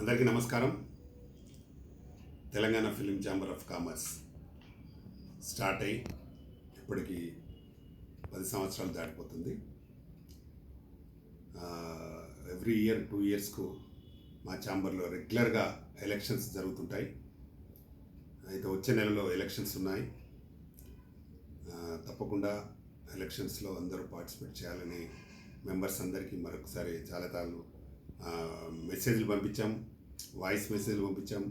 అందరికీ నమస్కారం. Telangana film chamber of commerce start అయ్యి ఇప్పటికి పది సంవత్సరాలు దాటిపోతుంది. ఎవ్రీ ఇయర్ టూ ఇయర్స్కు మా ఛాంబర్లో రెగ్యులర్గా ఎలక్షన్స్ జరుగుతుంటాయి. అయితే వచ్చే నెలలో ఎలక్షన్స్ ఉన్నాయి. తప్పకుండా ఎలక్షన్స్లో అందరూ పార్టిసిపేట్ చేయాలని మెంబర్స్ అందరికీ మరొకసారి చాలా తాళ్ళు మెసేజ్లు పంపించాం వాయిస్ మెసేజ్లు పంపించాం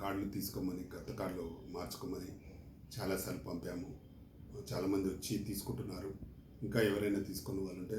కార్డులు తీసుకోమని కొత్త కార్డులు మార్చుకోమని చాలాసార్లు పంపాము. చాలామంది వచ్చి తీసుకుంటున్నారు. ఇంకా ఎవరైనా తీసుకున్న వాళ్ళు ఉంటే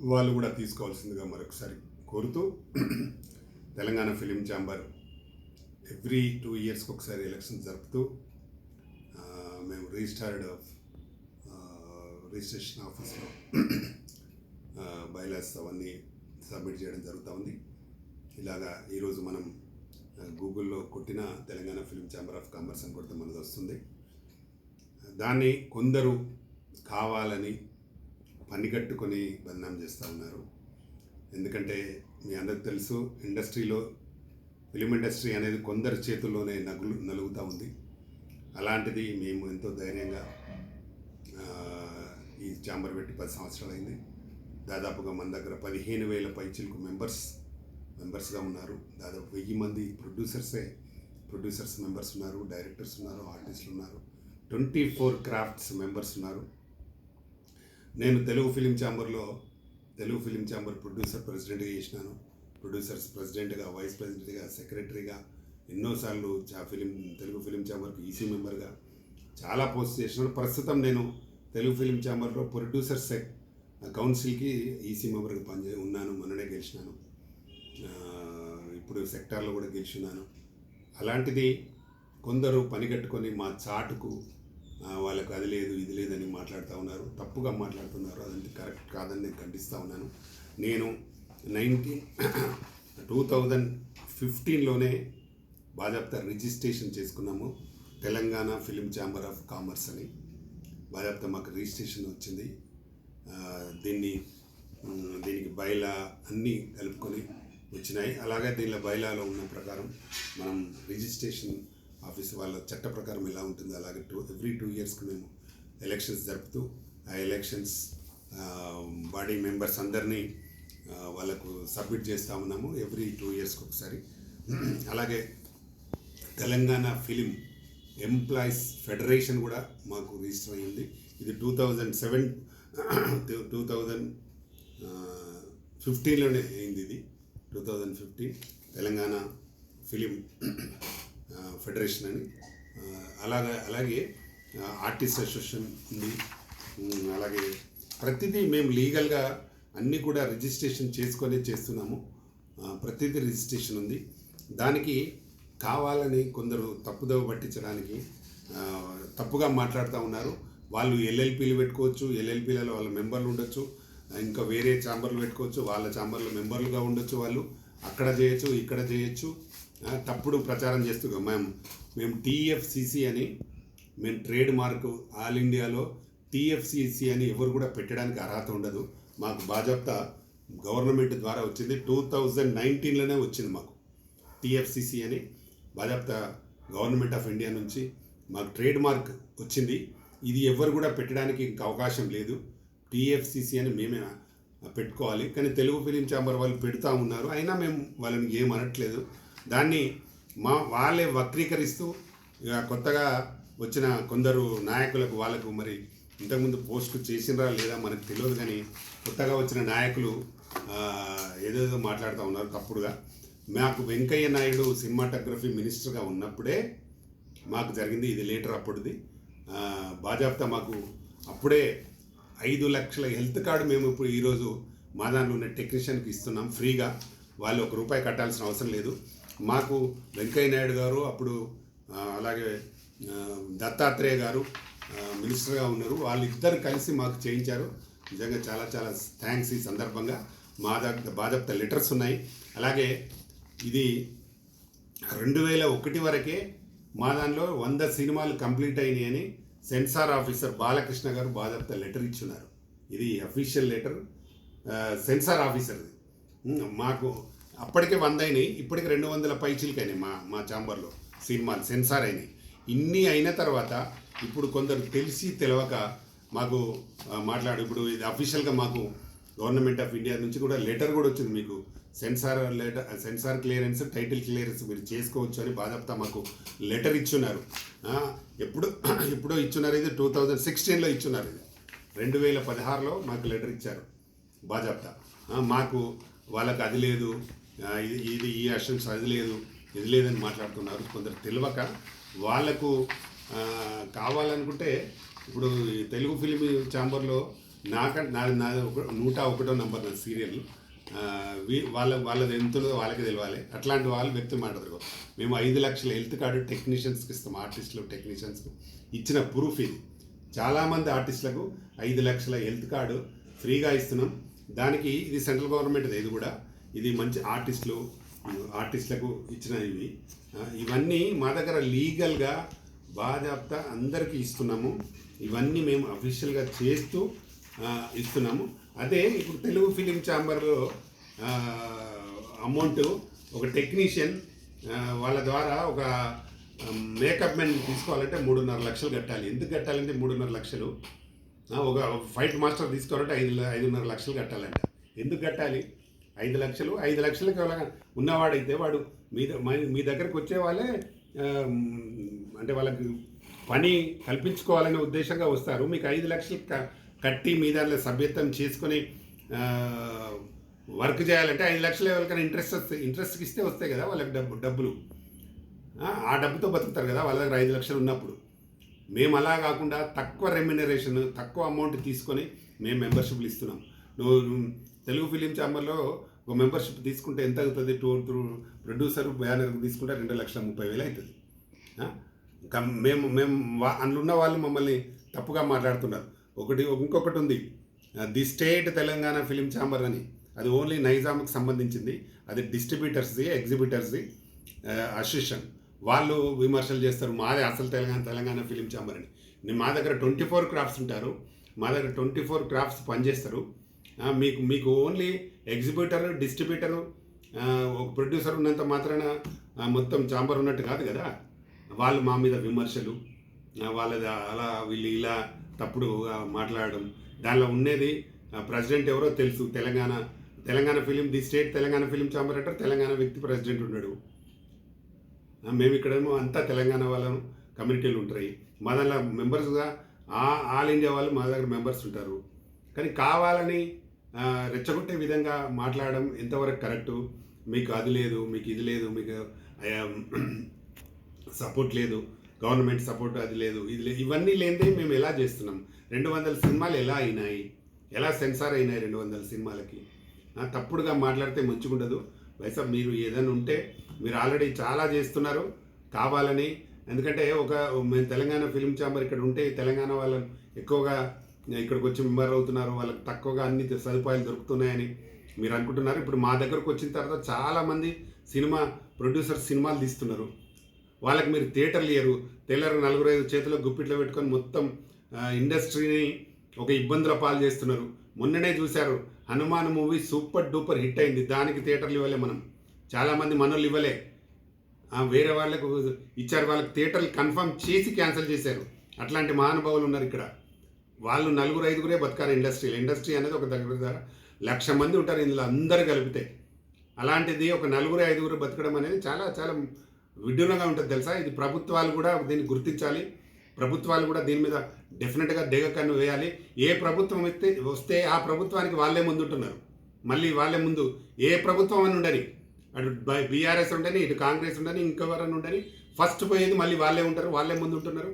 వాళ్ళు కూడా తీసుకోవాల్సిందిగా మరొకసారి కోరుతూ Telangana film chamber every two ఇయర్స్కి ఒకసారి ఎలక్షన్ జరుపుతూ మేము రిజిస్టర్డ్ రిజిస్ట్రేషన్ ఆఫీస్లో బైలాస్ అవన్నీ సబ్మిట్ చేయడం జరుగుతూ ఉంది. ఇలాగా ఈరోజు మనం గూగుల్లో కొట్టిన Telangana film chamber of commerce అని కొడితే మనది వస్తుంది. దాన్ని కొందరు కావాలని పనిగట్టుకొని బదనాం చేస్తూ ఉన్నారు. ఎందుకంటే మీ అందరికి తెలుసు ఇండస్ట్రీలో ఫిలిం ఇండస్ట్రీ అనేది కొందరి చేతుల్లోనే నగులు నలుగుతూ ఉంది. అలాంటిది మేము ఎంతో ధైర్యంగా ఈ ఛాంబర్ పెట్టి పది సంవత్సరాలు అయింది దాదాపుగా మన దగ్గర పదిహేను వేల పైచిలకు మెంబర్స్ మెంబర్స్గా ఉన్నారు. దాదాపు వెయ్యి మంది ప్రొడ్యూసర్సే ప్రొడ్యూసర్స్ మెంబర్స్ ఉన్నారు డైరెక్టర్స్ ఉన్నారు ఆర్టిస్టులు ఉన్నారు. ట్వంటీ ఫోర్ క్రాఫ్ట్స్ మెంబర్స్ ఉన్నారు. నేను తెలుగు ఫిలిం ఛాంబర్లో తెలుగు ఫిలిం ఛాంబర్ ప్రొడ్యూసర్ ప్రెసిడెంట్గా చేసినాను. ప్రొడ్యూసర్స్ ప్రెసిడెంట్గా వైస్ ప్రెసిడెంట్గా సెక్రటరీగా ఎన్నోసార్లు చా ఫిలిం తెలుగు ఫిలిం ఛాంబర్కి ఈసీ మెంబర్గా చాలా పోస్ట్ చేసినాను. ప్రస్తుతం నేను తెలుగు ఫిలిం ఛాంబర్లో ప్రొడ్యూసర్ సెక్ కౌన్సిల్కి ఈసీ మెంబర్గా పనిచే ఉన్నాను మొన్ననే గెలిచినాను. ఇప్పుడు సెక్టార్లో కూడా గెలిచినాను అలాంటిది కొందరు పనిగట్టుకొని మా చాటుకు వాళ్ళకు అది లేదు ఇది లేదని మాట్లాడుతూ ఉన్నారు. తప్పుగా మాట్లాడుతున్నారు. అదంటే కరెక్ట్ కాదని నేను ఖండిస్తూ ఉన్నాను. నేను నైన్టీన్ టూ థౌజండ్ ఫిఫ్టీన్లోనే బాజాప్తా రిజిస్ట్రేషన్ చేసుకున్నాము. Telangana film chamber of commerce అని. బాజాప్తా మాకు రిజిస్ట్రేషన్ వచ్చింది. దీన్ని దీనికి బయలా అన్నీ కలుపుకొని వచ్చినాయి. అలాగే దీనిలో బయలాలో ఉన్న ప్రకారం మనం రిజిస్ట్రేషన్ ఆఫీస్ వాళ్ళ చట్ట ప్రకారం ఎలా ఉంటుందో అలాగే టూ ఎవ్రీ టూ ఇయర్స్కి మేము ఎలక్షన్స్ జరుపుతూ ఆ ఎలక్షన్స్ బాడీ మెంబర్స్ అందరినీ వాళ్ళకు సబ్మిట్ చేస్తూ ఉన్నాము ఎవ్రీ టూ ఇయర్స్కి ఒకసారి. అలాగే తెలంగాణ ఫిలిం ఎంప్లాయీస్ ఫెడరేషన్ కూడా మాకు రిజిస్టర్ అయ్యింది. ఇది two thousand seven two thousand ఫిఫ్టీన్లోనే అయింది ఇది. Two thousand fifteen Telangana film federation అని. అలాగా అలాగే అలాగే ఆర్టిస్ట్ అసోసియేషన్ ఉంది. అలాగే ప్రతిదీ మేము లీగల్గా అన్నీ కూడా రిజిస్ట్రేషన్ చేసుకొని చేస్తున్నాము. ప్రతిదీ రిజిస్ట్రేషన్ ఉంది. దానికి కావాలని కొందరు తప్పుదోవ పట్టించడానికి తప్పుగా మాట్లాడుతూ ఉన్నారు. వాళ్ళు ఎల్ఎల్పీలు పెట్టుకోవచ్చు ఎల్ఎల్పీలలో వాళ్ళ మెంబర్లు ఉండొచ్చు ఇంకా వేరే ఛాంబర్లు పెట్టుకోవచ్చు వాళ్ళ ఛాంబర్లో మెంబర్లుగా ఉండొచ్చు వాళ్ళు అక్కడ చేయొచ్చు ఇక్కడ చేయొచ్చు తప్పుడు ప్రచారం చేస్తూ మేము మేము టీఎఫ్సిసి అని మేము ట్రేడ్ మార్క్ ఆల్ ఇండియాలో టీఎఫ్సిసి అని ఎవరు కూడా పెట్టడానికి అర్హత ఉండదు. మాకు బాజప్తా గవర్నమెంట్ ద్వారా వచ్చింది టూ థౌజండ్ నైన్టీన్లోనే వచ్చింది మాకు టీఎఫ్సిసి అని బాజప్తా గవర్నమెంట్ ఆఫ్ ఇండియా నుంచి మాకు ట్రేడ్ మార్క్ వచ్చింది. ఇది ఎవరు కూడా పెట్టడానికి ఇంకా అవకాశం లేదు. టీఎఫ్సిసి అని మేమే పెట్టుకోవాలి. కానీ తెలుగు ఫిలిం ఛాంబర్ వాళ్ళు పెడతా ఉన్నారు. అయినా మేము వాళ్ళని ఏం అనట్లేదు. దాన్ని మా వాళ్ళే వక్రీకరిస్తూ ఇక కొత్తగా వచ్చిన కొందరు నాయకులకు వాళ్ళకు మరి ఇంతకుముందు పోస్ట్ చేసినరా లేదా మనకు తెలియదు కానీ కొత్తగా వచ్చిన నాయకులు ఏదేదో మాట్లాడుతూ ఉన్నారు తప్పుడుగా. మాకు వెంకయ్య నాయుడు సినిమాటోగ్రఫీ మినిస్టర్గా ఉన్నప్పుడే మాకు జరిగింది. ఇది లేటర్ అప్పుడుది బాజాప్తా మాకు అప్పుడే ఐదు లక్షల హెల్త్ కార్డు మేము ఇప్పుడు ఈరోజు మా దాంట్లో ఉన్న టెక్నీషియన్కి ఇస్తున్నాం ఫ్రీగా. వాళ్ళు ఒక రూపాయి కట్టాల్సిన అవసరం లేదు. మాకు వెంకయ్య నాయుడు గారు అప్పుడు అలాగే దత్తాత్రేయ గారు మినిస్టర్గా ఉన్నారు. వాళ్ళిద్దరు కలిసి మాకు చేయించారు. నిజంగా చాలా చాలా థ్యాంక్స్ ఈ సందర్భంగా. మా దగ్గర బాజప్త లెటర్స్ ఉన్నాయి. అలాగే ఇది రెండు వేల ఒకటి వరకే మా దానిలో వంద సినిమాలు కంప్లీట్ అయినాయి అని సెన్సార్ ఆఫీసర్ బాలకృష్ణ గారు బాధప్త లెటర్ ఇచ్చున్నారు. ఇది అఫీషియల్ లెటర్ సెన్సార్ ఆఫీసర్ది. మాకు అప్పటికే వంద అయినాయి ఇప్పటికి రెండు వందల పైచీలకైనాయి మా మా ఛాంబర్లో సినిమాలు సెన్సార్ అయినాయి. ఇన్ని అయిన తర్వాత ఇప్పుడు కొందరు తెలిసి తెలవక మాకు మాట్లాడు ఇప్పుడు ఇది అఫీషియల్గా మాకు గవర్నమెంట్ ఆఫ్ ఇండియా నుంచి కూడా లెటర్ కూడా వచ్చింది మీకు. Censor letter censor clearance title clearance మీరు చేసుకోవచ్చు అని బాధపడతా మాకు లెటర్ ఇచ్చున్నారు. ఎప్పుడు ఎప్పుడో ఇచ్చున్నారు ఇది? టూ థౌజండ్ సిక్స్టీన్లో ఇచ్చున్నారు ఇది. రెండు వేల పదహారులో మాకు లెటర్ ఇచ్చారు. బాజాప్తా మాకు వాళ్ళకి అది లేదు. ఇది ఇది ఈ అషన్స్ అది లేదు. ఇది లేదని మాట్లాడుతున్నారు. కొందరు తెలియక వాళ్ళకు కావాలనుకుంటే ఇప్పుడు తెలుగు ఫిలిం ఛాంబర్లో నాక నా నా ఒక నూట ఒకటో నంబర్ నా సీరియల్. వాళ్ళ వాళ్ళది ఎంతుందో వాళ్ళకి తెలియాలి అట్లాంటి వాళ్ళు వ్యక్తి మాట్లాడరు. మేము ఐదు లక్షల హెల్త్ కార్డు టెక్నీషియన్స్కి ఇస్తాం ఆర్టిస్టులు టెక్నీషియన్స్కి. ఇచ్చిన ప్రూఫ్ ఇది. చాలామంది ఆర్టిస్టులకు ఐదు లక్షల హెల్త్ కార్డు ఫ్రీగా ఇస్తున్నాం. దానికి ఇది సెంట్రల్ గవర్నమెంట్ ఇది కూడా. ఇది మంచి ఆర్టిస్టులు ఆర్టిస్టులకు ఇచ్చిన ఇవి. ఇవన్నీ మా దగ్గర లీగల్గా బాధ్యత అందరికీ ఇస్తున్నాము. ఇవన్నీ మేము అఫీషియల్గా చేస్తూ ఇస్తున్నాము. అదే ఇప్పుడు తెలుగు ఫిలిం ఛాంబర్లో అమౌంట్ ఒక టెక్నీషియన్ వాళ్ళ ద్వారా ఒక మేకప్ మెన్ తీసుకోవాలంటే మూడున్నర లక్షలు కట్టాలి. ఎందుకు కట్టాలంటే మూడున్నర లక్షలు? ఒక ఫైట్ మాస్టర్ తీసుకోవాలంటే ఐదు ఐదున్నర లక్షలు కట్టాలంట. ఎందుకు కట్టాలి? ఐదు లక్షలు? ఐదు లక్షలకి ఉన్నవాడైతే వాడు మీ ద- మీ- మీ దగ్గరకు వచ్చే వాళ్ళే అంటే వాళ్ళకి పని కల్పించుకోవాలనే ఉద్దేశంగా వస్తారు. మీకు ఐదు లక్షలు క- కట్టి మీ దాంట్లో సభ్యత్వం చేసుకొని వర్క్ చేయాలంటే ఐదు లక్షలు ఎవరికైనా ఇంట్రెస్ట్ వస్తే ఇంట్రెస్ట్కి ఇస్తే వస్తాయి కదా వాళ్ళకి డబ్బు డబ్బులు. ఆ, డబ్బుతో బతుకుతారు కదా వాళ్ళ దగ్గర ఐదు లక్షలు ఉన్నప్పుడు. మేము అలా కాకుండా తక్కువ రెమ్యునరేషన్ తక్కువ అమౌంట్ తీసుకొని మేము మెంబర్షిప్లు ఇస్తున్నాం. నువ్వు తెలుగు ఫిలిం ఛాంబర్లో ఒక మెంబర్షిప్ తీసుకుంటే ఎంత అవుతుంది? టూ టూ ప్రొడ్యూసర్ బ్యానర్ తీసుకుంటే రెండు లక్షల ముప్పై వేలు అవుతుంది. ఇంకా మేము మేము అందులో ఉన్న వాళ్ళు మమ్మల్ని తప్పుగా మాట్లాడుతున్నారు. ఒకటి ఇంకొకటి ఉంది. The state Telangana film chamber అని. అది ఓన్లీ నైజాంకి సంబంధించింది. అది డిస్ట్రిబ్యూటర్స్ది ఎగ్జిబిటర్స్ది అసోసియేషన్. వాళ్ళు విమర్శలు చేస్తారు మాదే అసలు తెలంగాణ తెలంగాణ ఫిలిం ఛాంబర్ అని. మా దగ్గర ట్వంటీ ఫోర్ క్రాఫ్ట్స్ ఉంటారు. మా దగ్గర ట్వంటీ ఫోర్ క్రాఫ్ట్స్ పనిచేస్తారు. మీకు మీకు ఓన్లీ ఎగ్జిబిటర్ డిస్ట్రిబ్యూటర్ ఒక ప్రొడ్యూసర్ ఉన్నంత మాత్రాన మొత్తం ఛాంబర్ ఉన్నట్టు కాదు కదా? వాళ్ళు మా మీద విమర్శలు వాళ్ళది అలా వీళ్ళు ఇలా తప్పుడు మాట్లాడడం. దానిలో ఉండేది ప్రెసిడెంట్ ఎవరో తెలుసు Telangana Telangana film the state Telangana film chamber అంటారు తెలంగాణ వ్యక్తి ప్రెసిడెంట్ ఉన్నాడు. మేము ఇక్కడేమో అంతా తెలంగాణ వాళ్ళం కమ్యూనిటీలు ఉంటాయి. మా దాంట్లో మెంబర్స్గా ఆ- ఆల్ ఇండియా వాళ్ళు మా దగ్గర మెంబర్స్ ఉంటారు. కానీ కావాలని రెచ్చగొట్టే విధంగా మాట్లాడడం ఎంతవరకు కరెక్టు? మీకు అది లేదు మీకు ఇది లేదు మీకు సపోర్ట్ లేదు. గవర్నమెంట్ సపోర్ట్ అది లేదు. ఇది లేదు ఇవన్నీ లేనిదే మేము ఎలా చేస్తున్నాం? రెండు వందల సినిమాలు ఎలా అయినాయి? ఎలా సెన్సార్ అయినాయి రెండు వందల సినిమాలకి? తప్పుడుగా మాట్లాడితే మంచిగుండదు వైసా మీరు ఏదైనా ఉంటే మీరు ఆల్రెడీ చాలా చేస్తున్నారు. కావాలని. ఎందుకంటే ఒక మేము తెలంగాణ ఫిల్మ్ ఛాంబర్ ఇక్కడ ఉంటే తెలంగాణ వాళ్ళని ఎక్కువగా ఇక్కడికి వచ్చి మెంబర్ అవుతున్నారు. వాళ్ళకి తక్కువగా అన్ని సదుపాయాలు దొరుకుతున్నాయని మీరు అనుకుంటున్నారు. ఇప్పుడు మా దగ్గరకు వచ్చిన తర్వాత చాలామంది సినిమా ప్రొడ్యూసర్స్ సినిమాలు తీస్తున్నారు. వాళ్ళకి మీరు థియేటర్లు ఇయ్యరు. తెల్లరు నలుగురు ఐదు చేతిలో గుప్పిట్లో పెట్టుకొని మొత్తం ఇండస్ట్రీని ఒక ఇబ్బందుల పాలు చేస్తున్నారు. మొన్ననే చూశారు Hanuman movie super duper hit అయింది. దానికి థియేటర్లు ఇవ్వలే మనం. చాలామంది మనోళ్ళు ఇవ్వలే. వేరే వాళ్ళకు ఇచ్చారు వాళ్ళకి థియేటర్లు కన్ఫర్మ్ చేసి క్యాన్సిల్ చేశారు. అట్లాంటి మహానుభావులు ఉన్నారు ఇక్కడ. వాళ్ళు నలుగురు ఐదుగురే బతకారు ఇండస్ట్రీలో. ఇండస్ట్రీ అనేది ఒక దగ్గర దగ్గర లక్ష మంది ఉంటారు ఇందులో అందరు కలిపితే. అలాంటిది ఒక నలుగురు ఐదుగురు బతకడం అనేది చాలా చాలా విడ్డూరంగా ఉంటుంది తెలుసా? ఇది ప్రభుత్వాలు కూడా దీన్ని గుర్తించాలి. ప్రభుత్వాలు కూడా దీని మీద డెఫినెట్గా దిగకన్ను వేయాలి. ఏ ప్రభుత్వం అయితే వస్తే ఆ ప్రభుత్వానికి వాళ్ళే ముందుంటున్నారు. మళ్ళీ వాళ్ళే ముందు ఏ ప్రభుత్వం అని ఉండని అటు బీఆర్ఎస్ ఉండని ఇటు కాంగ్రెస్ ఉండని ఇంకెవరని ఉండని ఫస్ట్ పోయేది మళ్ళీ వాళ్ళే ఉంటారు వాళ్ళే ముందు ఉంటున్నారు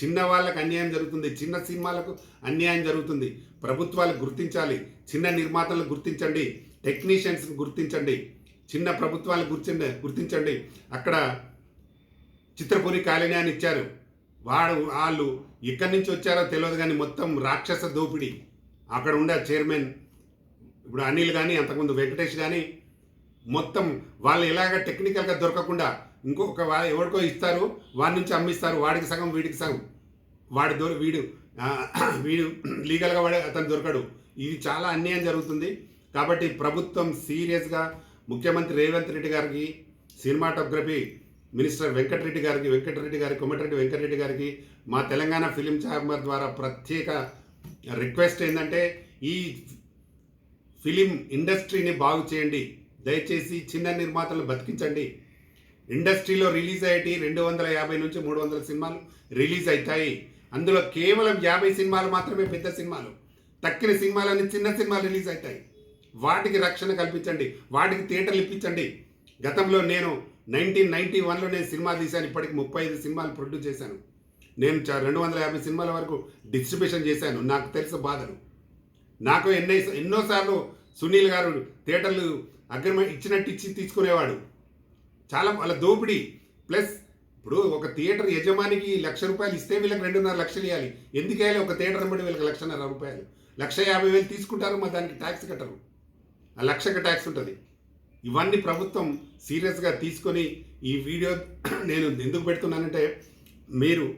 చిన్న వాళ్ళకి అన్యాయం జరుగుతుంది చిన్న సినిమాలకు అన్యాయం జరుగుతుంది. ప్రభుత్వాలు గుర్తించాలి చిన్న నిర్మాతలు గుర్తించండి టెక్నీషియన్స్ గుర్తించండి చిన్న ప్రభుత్వాలు గుర్తించండి గుర్తించండి. అక్కడ చిత్రపురి కాలనీ అని ఇచ్చారు. వాడు వాళ్ళు ఎక్కడి నుంచి వచ్చారో తెలియదు కానీ మొత్తం రాక్షస దోపిడీ. అక్కడ ఉండే చైర్మన్ ఇప్పుడు అనిల్ కానీ అంతకుముందు వెంకటేష్ కానీ మొత్తం వాళ్ళు ఎలాగ టెక్నికల్గా దొరకకుండా ఇంకొక ఎవరికో ఇస్తారు వాడి నుంచి అమ్మిస్తారు వాడికి సగం వీడికి సగం. వాడి దొరి వీడు వీడు లీగల్గా వాడే అతను దొరకడు. ఇది చాలా అన్యాయం జరుగుతుంది. కాబట్టి ప్రభుత్వం సీరియస్గా ముఖ్యమంత్రి రేవంత్ రెడ్డి గారికి సినిమాటోగ్రఫీ మినిస్టర్ వెంకటరెడ్డి గారికి వెంకటరెడ్డి గారి కొమ్మటిరెడ్డి వెంకటరెడ్డి గారికి మా తెలంగాణ ఫిలిం ఛాంబర్ ద్వారా ప్రత్యేక రిక్వెస్ట్ ఏంటంటే ఈ ఫిలిం ఇండస్ట్రీని బాగు చేయండి. దయచేసి చిన్న నిర్మాతలను బతికించండి. ఇండస్ట్రీలో రిలీజ్ అయ్యేటి రెండు వందల యాభై నుంచి మూడు వందల సినిమాలు రిలీజ్ అవుతాయి అందులో కేవలం యాభై సినిమాలు మాత్రమే పెద్ద సినిమాలు. తక్కిన సినిమాలన్నీ చిన్న సినిమాలు రిలీజ్ అవుతాయి వాటికి రక్షణ కల్పించండి. వాటికి థియేటర్లు ఇప్పించండి. గతంలో నేను నైన్టీన్ నైన్టీ వన్లో నేను సినిమా తీశాను. ఇప్పటికి ముప్పై ఐదు సినిమాలు ప్రొడ్యూస్ చేశాను. నేను రెండు వందల యాభై సినిమాల వరకు డిస్ట్రిబ్యూషన్ చేశాను. నాకు తెలుసు బాధలు. నాకు ఎన్నో ఎన్నోసార్లు సునీల్ గారు థియేటర్లు అగ్రిమెంట్ ఇచ్చినట్టు ఇచ్చి తీసుకునేవాడు. చాలా వాళ్ళ దోపిడీ. ప్లస్ ఇప్పుడు ఒక థియేటర్ యజమానికి లక్ష రూపాయలు ఇస్తే వీళ్ళకి రెండున్నర లక్షలు ఇవ్వాలి ఎందుకు వేయాలి ఒక థియేటర్ బట్టి వీళ్ళకి లక్షన్నర రూపాయలు. లక్ష యాభై వేలు తీసుకుంటారు మరి దానికి ట్యాక్స్ కట్టరు. ఆ లక్షకు ట్యాక్స్ ఉంటుంది. ఇవన్నీ ప్రభుత్వం సీరియస్గా తీసుకొని ఈ వీడియో నేను ఎందుకు పెడుతున్నానంటే మీరు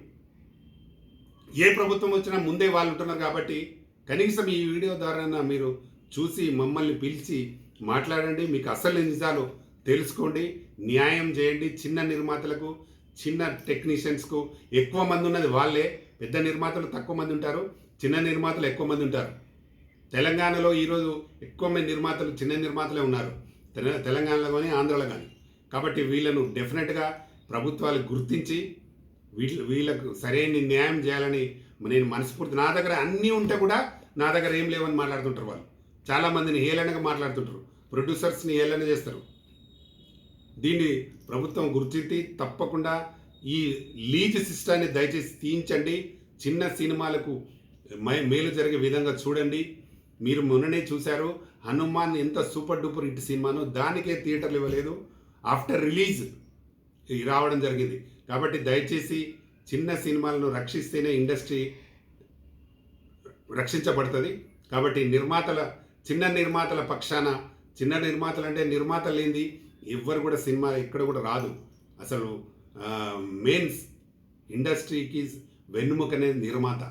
ఏ ప్రభుత్వం వచ్చినా ముందే వాళ్ళు ఉంటున్నారు కాబట్టి కనీసం ఈ వీడియో ద్వారా మీరు చూసి మమ్మల్ని పిలిచి మాట్లాడండి. మీకు అసలు నిజాలు తెలుసుకోండి. న్యాయం చేయండి. చిన్న నిర్మాతలకు చిన్న టెక్నీషియన్స్కు ఎక్కువ మంది ఉన్నది వాళ్ళే. పెద్ద నిర్మాతలు తక్కువ మంది ఉంటారు. చిన్న నిర్మాతలు ఎక్కువ మంది ఉంటారు. తెలంగాణలో ఈరోజు ఎక్కువ మంది నిర్మాతలు చిన్న నిర్మాతలే ఉన్నారు. తెలంగాణలో కానీ ఆంధ్రలో కానీ. కాబట్టి వీళ్ళను డెఫినెట్గా ప్రభుత్వాలు గుర్తించి వీళ్ళ వీళ్ళకు సరైన న్యాయం చేయాలని నేను మనస్ఫూర్తి నా దగ్గర అన్నీ ఉంటే కూడా నా దగ్గర ఏం లేవని మాట్లాడుతుంటారు వాళ్ళు. చాలామందిని హేళనగా మాట్లాడుతుంటారు. ప్రొడ్యూసర్స్ని హేళన చేస్తారు. దీన్ని ప్రభుత్వం గుర్తించి తప్పకుండా ఈ లీజ్ సిస్టాన్ని దయచేసి తీయించండి. చిన్న సినిమాలకు మై మేలు జరిగే విధంగా చూడండి. మీరు మొన్ననే చూశారు. హనుమాన్ ఎంత సూపర్ డూపర్ హిట్ సినిమానో దానికే థియేటర్లు ఇవ్వలేదు. ఆఫ్టర్ రిలీజ్ రావడం జరిగింది. కాబట్టి దయచేసి చిన్న సినిమాలను రక్షిస్తేనే ఇండస్ట్రీ రక్షించబడుతుంది. కాబట్టి నిర్మాతల చిన్న నిర్మాతల పక్షాన చిన్న నిర్మాతలు అంటే నిర్మాత లేనిది ఎవ్వరు కూడా సినిమా ఎక్కడ కూడా రాదు. అసలు మెయిన్స్ ఇండస్ట్రీకి వెన్నుముకనే నిర్మాత.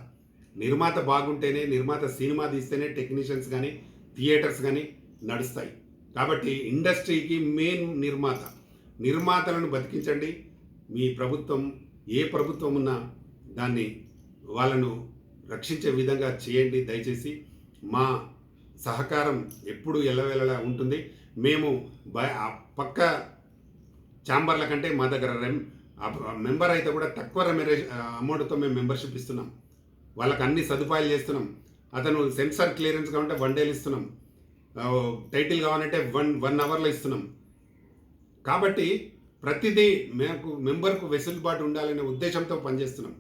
నిర్మాత బాగుంటేనే నిర్మాత సినిమా తీస్తేనే టెక్నీషియన్స్ కానీ థియేటర్స్ కానీ నడుస్తాయి. కాబట్టి ఇండస్ట్రీకి మెయిన్ నిర్మాత. నిర్మాతలను బతికించండి. మీ ప్రభుత్వం ఏ ప్రభుత్వం ఉన్నా దాన్ని వాళ్ళను రక్షించే విధంగా చేయండి దయచేసి. మా సహకారం ఎప్పుడు ఎల్లవెల్లలా ఉంటుంది. మేము బ- పక్క ఛాంబర్ల కంటే మా దగ్గర రెం- ఆ మెంబర్ అయితే కూడా తక్కువ రెమ్యునరే అమౌంట్తో మేము మెంబర్షిప్ ఇస్తున్నాం. వాళ్ళకి అన్ని సదుపాయాలు చేస్తున్నాం. అతను సెన్సార్ క్లియరెన్స్ కావాలంటే వన్ డేలు ఇస్తున్నాం. టైటిల్ కావాలంటే వన్ వన్ అవర్లో ఇస్తున్నాం. కాబట్టి ప్రతిదీ మేము మెంబర్కు వెసులుబాటు ఉండాలనే ఉద్దేశంతో పనిచేస్తున్నాం.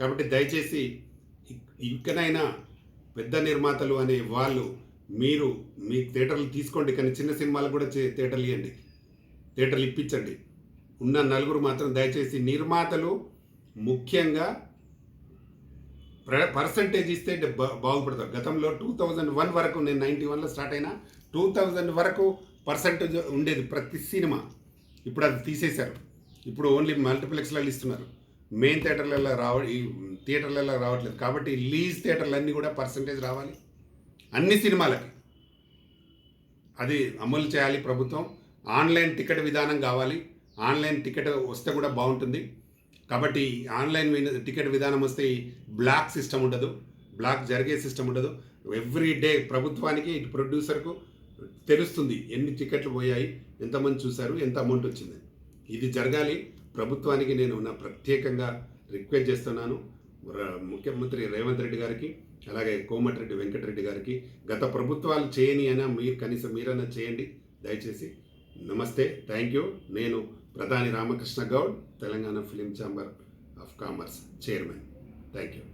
కాబట్టి దయచేసి ఇక్- ఇకనైనా పెద్ద నిర్మాతలు అనే వాళ్ళు మీరు మీ థియేటర్లు తీసుకోండి. కానీ చిన్న సినిమాలకు కూడా థియేటర్లు ఇవ్వండి థియేటర్లు ఇప్పించండి. ఉన్న నలుగురు మాత్రం దయచేసి నిర్మాతలు ముఖ్యంగా పర్సంటేజ్ ఇస్తే బాగుపడతారు. గతంలో టూ థౌజండ్ వన్ వరకు నేను నైంటీ వన్లో స్టార్ట్ అయినా టూ థౌజండ్ వరకు పర్సంటేజ్ ఉండేది ప్రతి సినిమా. ఇప్పుడు అది తీసేశారు. ఇప్పుడు ఓన్లీ మల్టీప్లెక్స్లలో ఇస్తున్నారు. మెయిన్ థియేటర్లలో రావ ఈ థియేటర్లలో రావట్లేదు. కాబట్టి లీజ్ థియేటర్లన్నీ కూడా పర్సంటేజ్ రావాలి. అన్ని సినిమాలకి. అది అమలు చేయాలి ప్రభుత్వం. ఆన్లైన్ టికెట్ విధానం కావాలి. ఆన్లైన్ టికెట్ వస్తే కూడా బాగుంటుంది. కాబట్టి ఆన్లైన్ టికెట్ విధానం వస్తే బ్లాక్ సిస్టమ్ ఉండదు. బ్లాక్ జరిగే సిస్టమ్ ఉండదు. ఎవ్రీ డే ప్రభుత్వానికి ఇటు ప్రొడ్యూసర్కు తెలుస్తుంది ఎన్ని టికెట్లు పోయాయి ఎంతమంది చూశారు ఎంత అమౌంట్ వచ్చింది. ఇది జరగాలి. ప్రభుత్వానికి నేను నా ప్రత్యేకంగా రిక్వెస్ట్ చేస్తున్నాను. ముఖ్యమంత్రి రేవంత్ రెడ్డి గారికి అలాగే కోమటిరెడ్డి వెంకటరెడ్డి గారికి గత ప్రభుత్వాలు చేయని అయినా మీరు కనీసం మీరైనా చేయండి. దయచేసి నమస్తే. Thank you. నేను Pratani Ramakrishna Goud. Telangana film chamber of commerce chairman. Thank you